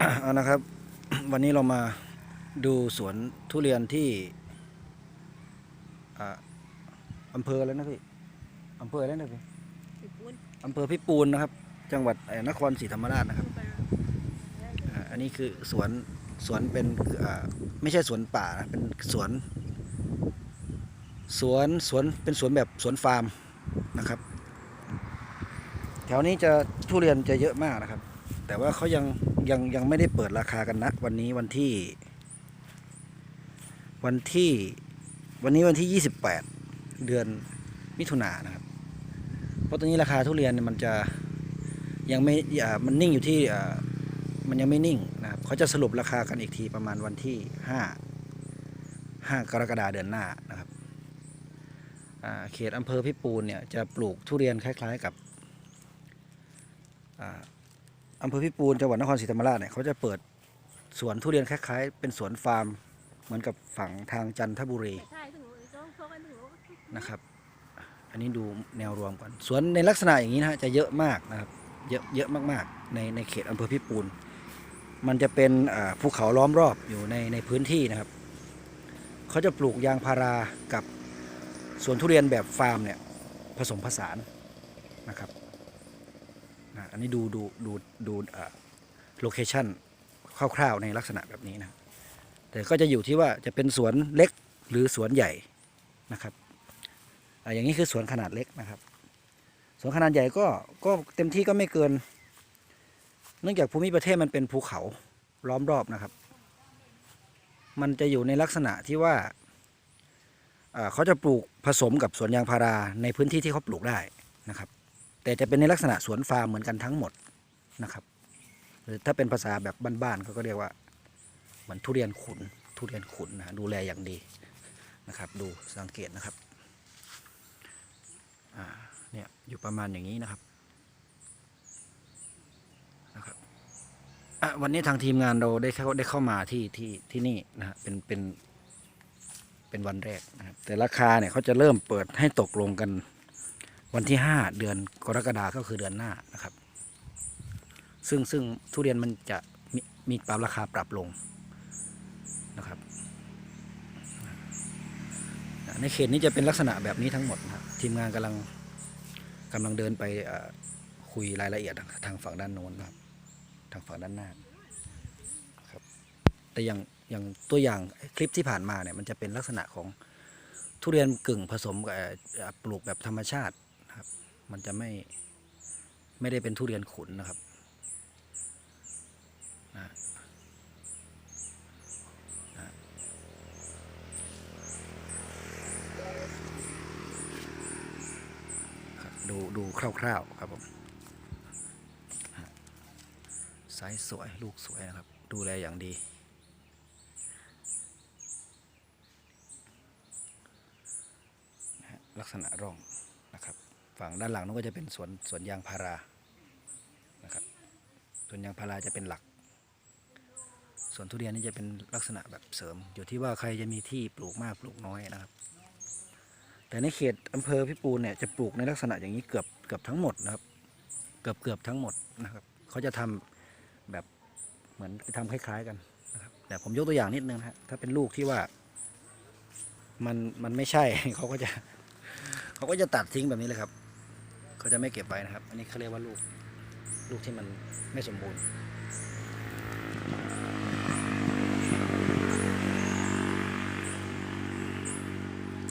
เอานะครับ วันนี้เรามาดูสวนทุเรียนที่อ่าอำเภออะไรนะพี่อำเภออะไรนะพี่สิบปุ้นอำเภอพิปูนนะครับ จังหวัดเอ่อนครศรีธรรมราชนะครับอ่าอันนี้คือสวนสวนเป็นอ่าไม่ใช่สวนป่านะเป็นสวน สวนสวนเป็นสวนแบบสวนฟาร์มนะครับ แถวนี้จะทุเรียนจะเยอะมากนะครับ แต่ว่าเขายังยังยังไม่ได้เปิดราคากันนะวันนี้วันที่ วันที่วันนี้วันที่ 28 เดือนมิถุนายนนะครับ เพราะตอนนี้ราคาทุเรียนมันจะยังไม่อ่ามันนิ่งอยู่ที่อ่ามันยังไม่นิ่งนะครับเขาจะสรุปราคากันอีกทีประมาณวันที่ 5 5 กรกฎาเดือนหน้านะครับเขตอำเภอพิปูนเนี่ยจะปลูกทุเรียนคล้าย ๆกับ อำเภอพิปูนจังหวัดนครศรีธรรมราชเนี่ยเขาจะเปิดสวนทุเรียนคล้ายๆ เป็นสวนฟาร์ม เหมือนกับฝั่งทางจันทบุรีนะครับ อันนี้ดูแนวรวมก่อนสวนในลักษณะอย่างนี้นะฮะจะเยอะมากนะครับ เยอะเยอะมากๆ ในในเขตอำเภอพิปูน มันจะเป็นภูเขาล้อมรอบอยู่ในในพื้นที่นะครับเขาจะปลูกยางพารากับสวนทุเรียนแบบฟาร์มเนี่ยผสมผสานนะครับ นะอันนี้ดูดูดูดูโลเคชั่นคร่าวๆในลักษณะแบบนี้นะแต่ก็จะอยู่ที่ว่าจะเป็นสวนเล็กหรือสวนใหญ่นะครับอ่าอย่างนี้คือสวนขนาดเล็กนะครับ สวนขนาดใหญ่ก็ก็เต็มที่ก็ไม่เกิน เนื่องจากภูมิประเทศมันเป็นภูเขาล้อมรอบนะครับ มันจะอยู่ในลักษณะที่ว่าอ่าเขาจะปลูกผสมกับสวนยางพาราในพื้นที่ที่เขาปลูกได้นะครับ แต่จะเป็นในลักษณะสวนฟาร์มเหมือนกันทั้งหมดนะครับ หรือถ้าเป็นภาษาแบบบ้านๆเขาก็เรียกว่าเหมือนทุเรียนขุนทุเรียนขุนนะดูแลอย่างดีนะครับ ดูสังเกตนะครับเนี่ยอยู่ประมาณอย่างนี้นะครับนะครับวันนี้ทางทีมงานเราได้เข้าได้เข้ามาที่ที่ที่นี่นะเป็นเป็นเป็นวันแรกนะครับแต่ราคาเนี่ยเขาจะเริ่มเปิดให้ตกลงกัน วันที่ห้าเดือนกรกฎาก็คือเดือนหน้านะครับ ซึ่งซึ่งทุเรียนมันจะมีมีปรับราคาปรับลงนะครับ ในเขตนี้จะเป็นลักษณะแบบนี้ทั้งหมดนะครับทีมงานกำลังกำลังเดินไปคุยรายละเอียดทางฝั่งด้านโน้นนะครับ ทางฝั่งด้านหน้าครับ แต่อย่างอย่างตัวอย่างคลิปที่ผ่านมาเนี่ยมันจะเป็นลักษณะของทุเรียนกึ่งผสมกับปลูกแบบธรรมชาติ นะครับ มันจะไม่ไม่ได้เป็นทุเรียนขุนนะครับนะนะดูดูคร่าวๆครับผมไซส์สวยลูกสวยนะครับ ดูแลอย่างดีลักษณะร่อง ฝั่งด้านหลังนู้นก็จะเป็นสวนสวนยางพารานะครับสวนยางพาราจะเป็นหลัก ส่วนทุเรียนนี่จะเป็นลักษณะแบบเสริม อยู่ที่ว่าใครจะมีที่ปลูกมากปลูกน้อยนะครับ แต่ในเขตอำเภอพิปูนเนี่ยจะปลูกในลักษณะอย่างนี้เกือบเกือบทั้งหมดนะครับ เกือบเกือบทั้งหมดนะครับเขาจะทำแบบเหมือนทำคล้าย ๆกันนะครับแต่ผมยกตัวอย่างนิดนึงนะฮะถ้าเป็นลูกที่ว่ามันมันไม่ใช่เขาก็จะเขาก็จะตัดทิ้งแบบนี้เลยครับ เขาจะไม่เก็บไว้นะครับ อันนี้เขาเรียกว่าลูก ลูกที่มันไม่สมบูรณ์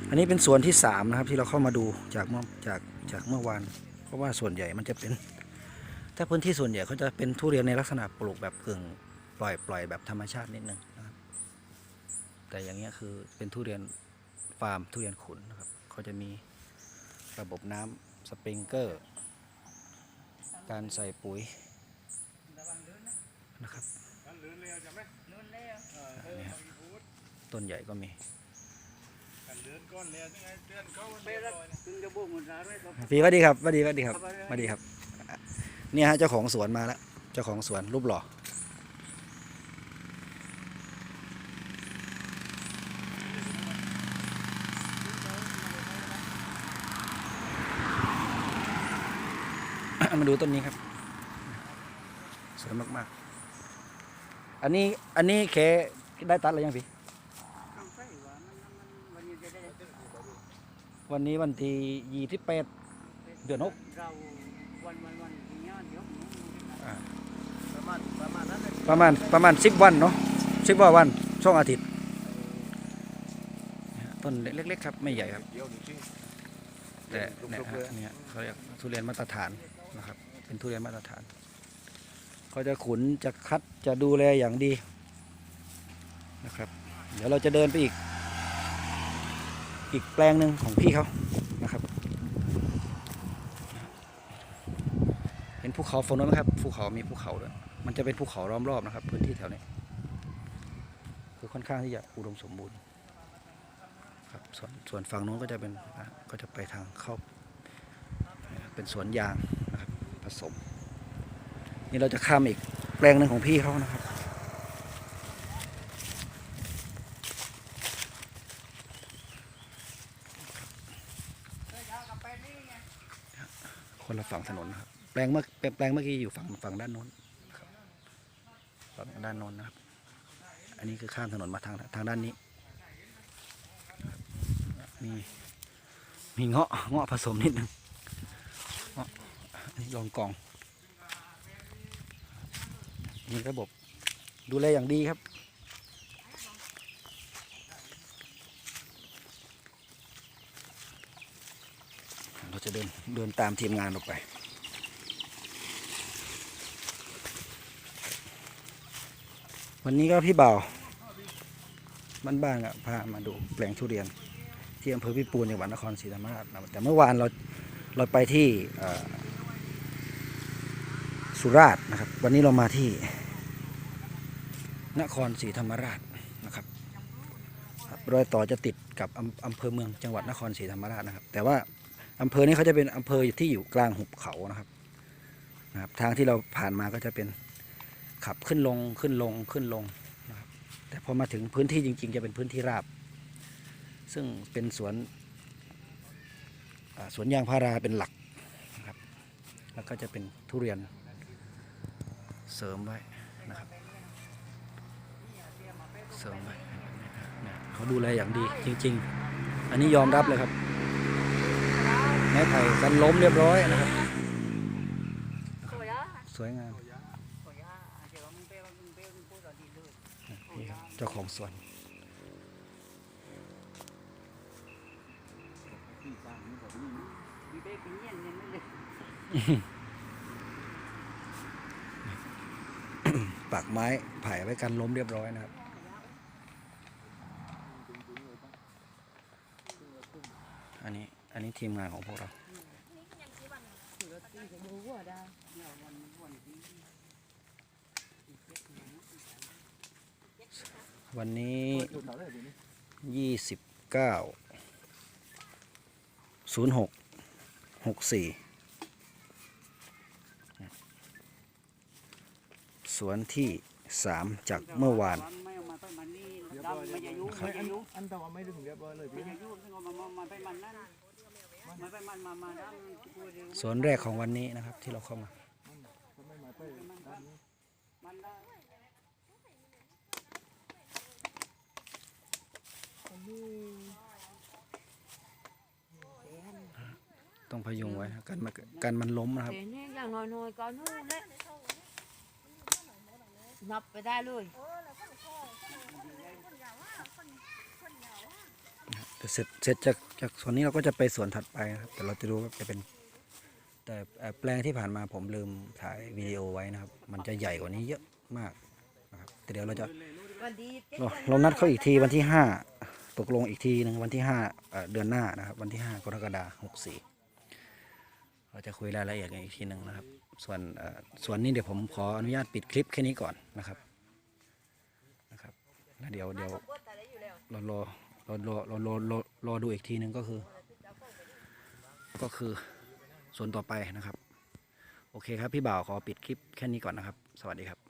อันนี้เป็นส่วนที่สามนะครับที่เราเข้ามาดูจากเมื่อจากจากเมื่อวาน เพราะว่าส่วนใหญ่มันจะเป็น ถ้าพื้นที่ส่วนใหญ่เขาจะเป็นทุเรียนในลักษณะปลูกแบบกึ่งปล่อยปล่อยแบบธรรมชาตินิดนึงนะครับแต่อย่างเงี้ยคือเป็นทุเรียนฟาร์มทุเรียนขุนนะครับเขาจะมีระบบน้ำ สปริงเกอร์ การใส่ปุ๋ยนะครับนี่ฮะต้นใหญ่ก็มีพี่สวัสดีครับสวัสดีสวัสดีครับสวัสดีครับ เนี่ยฮะเจ้าของสวนมาแล้ว เจ้าของสวนรูปหล่อ มาดูต้นนี้ครับสวยมากอันนี้อันนี้แค่ได้ตัดแล้วยังพี่ต้องใส่ว่ามันมันวันนี้จะได้วันนี้วันที่ยี่สิบแปดเดือนหกเราวันวันวันที่เนี้ยเดี๋ยวหนูประมาณประมาณนั้นเลยประมาณประมาณสิบวันเนาะสิบว่าวันช่วงอาทิตย์ต้นเล็กๆครับ ไม่ใหญ่ครับเดี๋ยวหนึ่งชิ้นแต่ลูกเนี่ยๆเลยฮะเนี่ยเขาเรียกทุเรียนมาตรฐาน นะครับ เป็นทุเรียนมาตรฐานเขาจะขุนจะคัดจะดูแลอย่างดีนะครับ เดี๋ยวเราจะเดินไปอีก อีกแปลงหนึ่งของพี่เขานะครับ เห็นภูเขาฝนไหมครับภูเขามีภูเขาด้วยมันจะเป็นภูเขาล้อมรอบนะครับ พื้นที่แถวนี้คือค่อนข้างที่จะอุดมสมบูรณ์ครับส่วนส่วนฝั่งโน้นก็จะเป็นก็จะไปทางเข้าเป็นสวนยาง ผสม นี่เราจะข้ามอีกแปลงหนึ่งของพี่เขานะครับ คนละฝั่งถนนนะครับ แปลงเมื่อแปลงเมื่อกี้อยู่ฝั่งฝั่งด้านโน้นฝั่งด้านโน้นนะครับ อันนี้คือข้ามถนนมาทางทางด้านนี้มีมีเงาะเงาะผสมนิดนึงเงาะ ลองกอง มีระบบดูแลอย่างดีครับ เราจะเดินเดินตามทีมงานออกไปวันนี้ก็พี่เบาบ้านๆอะพามาดูแปลงทุเรียน ที่อำเภอพิปูนจังหวัดนครศรีธรรมราชแต่เมื่อวานเราเราไปที่อ สุราษฎร์นะครับ วันนี้เรามาที่ นครศรีธรรมราชนะครับรอยต่อจะติดกับอำอำเภอเมืองจังหวัดนครศรีธรรมราชนะครับ แต่ว่าอำเภอนี้เขาจะเป็นอำเภอที่อยู่กลางหุบเขานะครับนะครับ ทางที่เราผ่านมาก็จะเป็นขับขึ้นลงขึ้นลงขึ้นลงนะครับ แต่พอมาถึงพื้นที่จริง ๆ จะเป็นพื้นที่ราบ ซึ่งเป็นสวนสวนยางพาราเป็นหลักนะครับ แล้วก็จะเป็นทุเรียน เสริมไว้นะครับ เสริมไว้เนี่ยเขาดูแลอย่างดีจริง ๆ อันนี้ยอมรับเลยครับไม้ไผ่กันล้มเรียบร้อยนะครับ สวยงามเจ้าของสวนมึงไปักไม้ไผ่ไว้กันล้มเรียบร้อยนะครับอันนี้อันนี้ทีมงานของพวกเราวันนี้ยี่สิบเก้าศูนย์หกหกสี่ สวนที่สามจากเมื่อวานไม่เอามาไปมันนี่ดำไม่จะยุ่งไม่จะยุ่งอันต่อไม่ถึงเรียบร้อยเลยพี่สวนแรกของวันนี้นะครับที่เราเข้ามาต้องพยุงไว้กันมันกันมันล้มนะครับอย่างน้อยๆก็นู่นแหละ นับไปได้เลยแต่เสร็จเสร็จจากจากส่วนนี้เราก็จะไปส่วนถัดไปนะครับ แต่เราจะดูว่าจะเป็น แต่แปลงที่ผ่านมาผมลืมถ่ายวิดีโอไว้นะครับ มันจะใหญ่กว่านี้เยอะมากนะครับแต่เดี๋ยวเราจะเราเรานัดเขาอีกทีวันที่ห้าตกลงอีกทีหนึ่งวันที่ห้าเดือนหน้านะครับ วันที่ห้ากรกฎาคมหกสี่เราจะคุยรายละเอียดกันอีกทีหนึ่งนะครับ ส่วนส่วนนี้เดี๋ยวผมขออนุญาตปิดคลิปแค่นี้ก่อนนะครับนะครับแล้วเดี๋ยวเดี๋ยวรอรอรอรอรารอรอรอดูอีกทีหนึ่งก็คือ ก็คือส่วนต่อไปนะครับ โอเคครับ พี่บ่าวขอปิดคลิปแค่นี้ก่อนนะครับ สวัสดีครับ